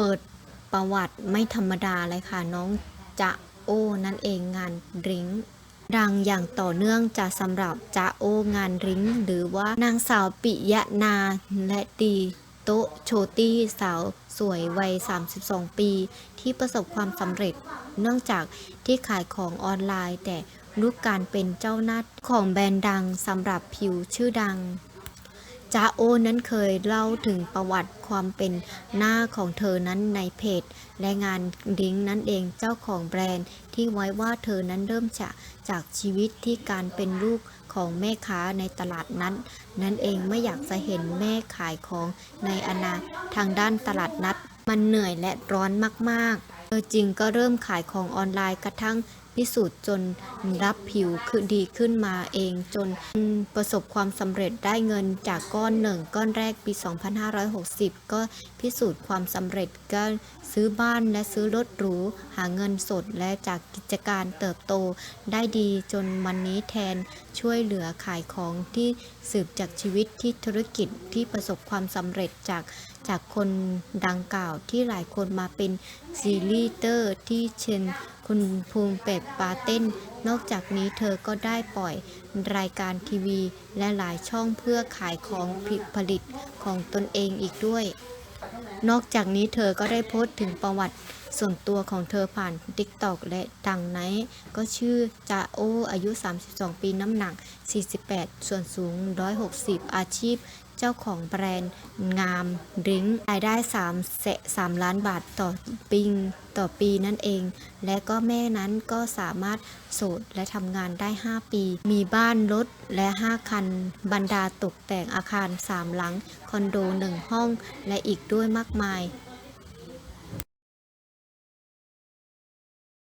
เปิดประวัติไม่ธรรมดาเลยค่ะ น้องจะโอ้นั่นเองงานริ้งดังอย่างต่อเนื่องจะสำหรับจะโองานริ้ง หรือว่านางสาวปิยะนาและดีโตโชตี้สาวสวยวัย 32 ปี ที่ประสบความสำเร็จ เนื่องจากที่ขายของออนไลน์ แต่ลูกการเป็นเจ้าหน้าของแบรนด์ดังสำหรับผิวชื่อดัง จาโอนั้นเคยเล่าถึงประวัติความเป็นหน้าของเธอนั้นในเพจ และงานลิงนั้นเองเจ้าของแบรนด์ที่ไว้ว่าเธอนั้นเริ่มจากจากชีวิตที่การเป็นลูกของแม่ค้าในตลาดนั้น นั่นเองไม่อยากจะเห็นแม่ขายของในอนาทางด้านตลาดนัด มันเหนื่อยและร้อนมากๆเธอจริงก็เริ่มขายของออนไลน์กระทั่ง พิสูจน์จนรับผิวคือดีขึ้นมาเองจนประสบความสำเร็จได้เงินจากก้อนหนึ่งก้อนแรกปี 2560 ก็พิสูจน์ความสำเร็จก็ซื้อบ้านและซื้อรถหรูหาเงินสดและจากกิจการเติบโตได้ดีจนวันนี้แทนช่วยเหลือขายของที่สืบจากชีวิตที่ธุรกิจที่ประสบความสำเร็จจาก จากคนดังกล่าวที่หลายคนมาเป็นซีรีส์เตอร์ที่เช่นคุณภูมิเป็ดปาเต้น นอกจากนี้เธอก็ได้ปล่อยรายการทีวี และหลายช่องเพื่อขายของผลิตของตนเองอีกด้วย นอกจากนี้เธอก็ได้โพสต์ถึงประวัติส่วนตัวของเธอผ่าน TikTok และดังไนก็ชื่อจาโออายุ 32 ปีน้ำหนัก 48 ส่วนสูง 160 อาชีพ เจ้าของแบรนด์งามดริงรายได้3เส3ล้านบาทต่อปีต่อปีนั่นเอง และก็แม่นั้นก็สามารถโสดและทำงานได้ 5 ปี มีบ้านรถและ 5 คัน บรรดาตกแต่งอาคาร 3 หลัง คอนโด 1 ห้อง และอีกด้วยมากมาย